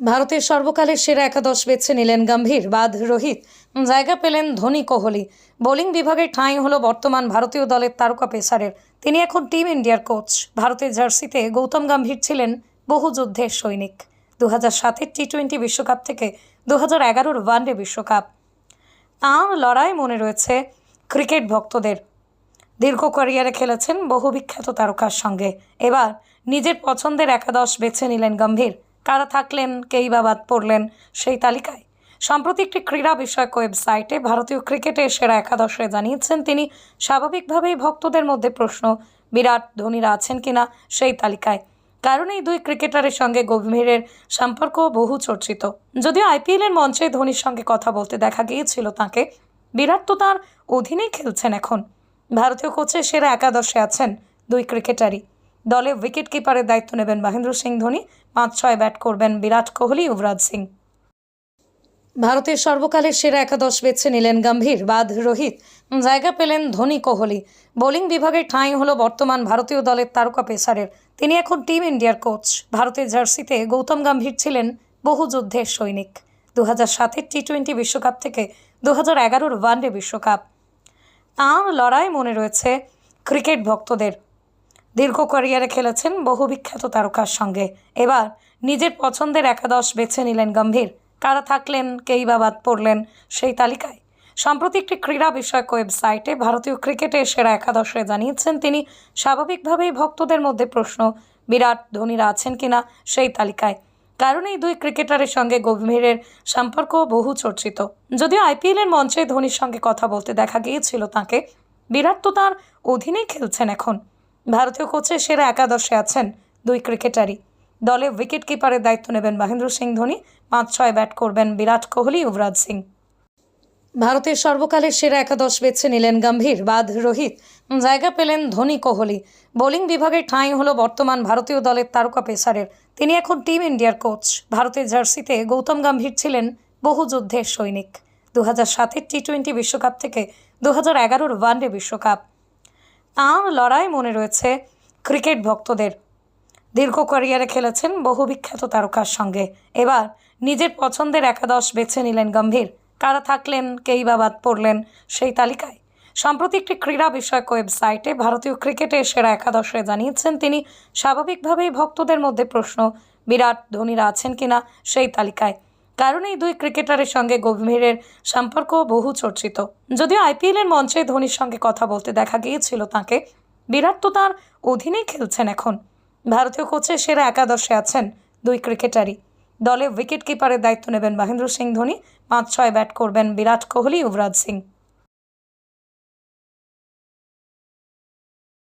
ভারতের সর্বকালের সেরা একাদশ বেছে নিলেন গম্ভীর, বাদ রোহিত। জায়গা পেলেন ধোনি কোহলি। বোলিং বিভাগে ঠাঁই হলো বর্তমান ভারতীয় দলের তারকা পেসারের। তিনি এখন টিম ইন্ডিয়ার কোচ। ভারতের জার্সিতে গৌতম গম্ভীর ছিলেন বহু যুদ্ধের সৈনিক। দু হাজার সাতের টি টোয়েন্টি বিশ্বকাপ থেকে দু হাজার এগারোর ওয়ানডে বিশ্বকাপ। তাঁর লড়াই মনে রয়েছে ক্রিকেট ভক্তদের। দীর্ঘ ক্যারিয়ারে খেলেছেন বহু বিখ্যাত তারকার সঙ্গে। এবার নিজের পছন্দের একাদশ বেছে নিলেন গম্ভীর। কারা থাকলেন বা বাদ পড়লেন সেই তালিকায়। সম্প্রতি একটি ক্রীড়া বিষয়ক ওয়েবসাইটে ভারতীয় ক্রিকেটের সেরা একাদশে জানিয়েছেন তিনি, স্বাভাবিকভাবেই ভক্তদের মধ্যে প্রশ্ন, বিরাট ধোনিরা আছেন কিনা সেই তালিকায়। কারণ এই দুই ক্রিকেটারের সঙ্গে গম্ভীরের সম্পর্ক বহু চর্চিত। যদিও আইপিএলের মঞ্চে ধোনির সঙ্গে কথা বলতে দেখা গিয়েছিল তাকে, বিরাট তো তার অধীনেই খেলছেন এখন। ভারতীয় কোচের সেরা একাদশে আছেন দুই ক্রিকেটারই। দলে উইকেট কিপারের দায়িত্ব নেবেন মহেন্দ্র সিং ধোনি। পাঁচ, ছয় ব্যাট করবেন বিরাট কোহলি, যুবরাজ সিং। ভারতের সর্বকালের সেরা একাদশ বেছে নিলেন গম্ভীর, বাদ রোহিত। জায়গা পেলেন ধোনি, কোহলি। বোলিং বিভাগে ঠাঁই হলো বর্তমান ভারতীয় দলের তারকা পেসারের। তিনি এখন টিম ইন্ডিয়ার কোচ ভারতের জার্সিতে গৌতম গম্ভীর ছিলেন বহু যুদ্ধের সৈনিক। দু হাজার সাতের টি টোয়েন্টি বিশ্বকাপ থেকে দু হাজার এগারোর ওয়ানডে বিশ্বকাপ। তাঁর লড়াই মনে রয়েছে ক্রিকেট ভক্তদের। দীর্ঘ ক্যারিয়ারে খেলেছেন বহু বিখ্যাত তারকার সঙ্গে। এবার নিজের পছন্দের একাদশ বেছে নিলেন গম্ভীর। কারা থাকলেন, কেই বা বাদ পড়লেন সেই তালিকায়। সম্প্রতি একটি ক্রীড়া বিষয়ক ওয়েবসাইটে ভারতীয় ক্রিকেটের সেরা একাদশে জানিয়েছেন তিনি, স্বাভাবিকভাবেই ভক্তদের মধ্যে প্রশ্ন, বিরাট ধোনিরা আছেন কিনা সেই তালিকায়। কারণ এই দুই ক্রিকেটারের সঙ্গে গম্ভীরের সম্পর্ক বহু চর্চিত। যদিও আইপিএলের মঞ্চে ধোনির সঙ্গে কথা বলতে দেখা গিয়েছিল তাকে, বিরাট তো তার অধীনেই খেলছেন এখন। ভারতীয় কোচের সেরা একাদশে আছেন দুই ক্রিকেটারই। দলে উইকেট কিপারের দায়িত্ব নেবেন মহেন্দ্র সিং ধোনি পাঁচ ছয় ব্যাট করবেন বিরাট কোহলি, যুবরাজ সিং। ভারতের সর্বকালের সেরা একাদশ বেছে নিলেন গম্ভীর, বাদ রোহিত। জায়গা পেলেন ধোনি, কোহলি। বোলিং বিভাগে ঠাঁই হলো বর্তমান ভারতীয় দলের তারকা পেসারের। তিনি এখন টিম ইন্ডিয়ার কোচ। ভারতের জার্সিতে গৌতম গম্ভীর ছিলেন বহু যুদ্ধের সৈনিক। দু হাজার সাতের টি টোয়েন্টি বিশ্বকাপ থেকে দু হাজার এগারোর ওয়ানডে বিশ্বকাপ। তাঁর লড়াই মনে রয়েছে ক্রিকেট ভক্তদের। দীর্ঘ ক্যারিয়ারে খেলেছেন বহু বিখ্যাত তারকার সঙ্গে। এবার নিজের পছন্দের একাদশ বেছে নিলেন গম্ভীর। কারা থাকলেন, কেই বা বাদ পড়লেন সেই তালিকায়। সম্প্রতি একটি ক্রীড়া বিষয়ক ওয়েবসাইটে ভারতীয় ক্রিকেটের সেরা একাদশে জানিয়েছেন তিনি, স্বাভাবিকভাবেই ভক্তদের মধ্যে প্রশ্ন, বিরাট ধোনিরা আছেন কিনা? সেই তালিকায়। কারণ এই দুই ক্রিকেটারের সঙ্গে গভীরের সম্পর্ক বহু চর্চিত। যদিও আইপিএলের মঞ্চে ধোনির সঙ্গে কথা বলতে দেখা গিয়েছিল তাকে, বিরাট তো তার অধীনেই খেলছেন এখন। ভারতীয় কোচে সেরা একাদশে আছেন দুই ক্রিকেটারই। দলে উইকেট কিপারের দায়িত্ব নেবেন মহেন্দ্র সিং ধোনি পাঁচ ছয় ব্যাট করবেন বিরাট কোহলি, যুবরাজ সিং।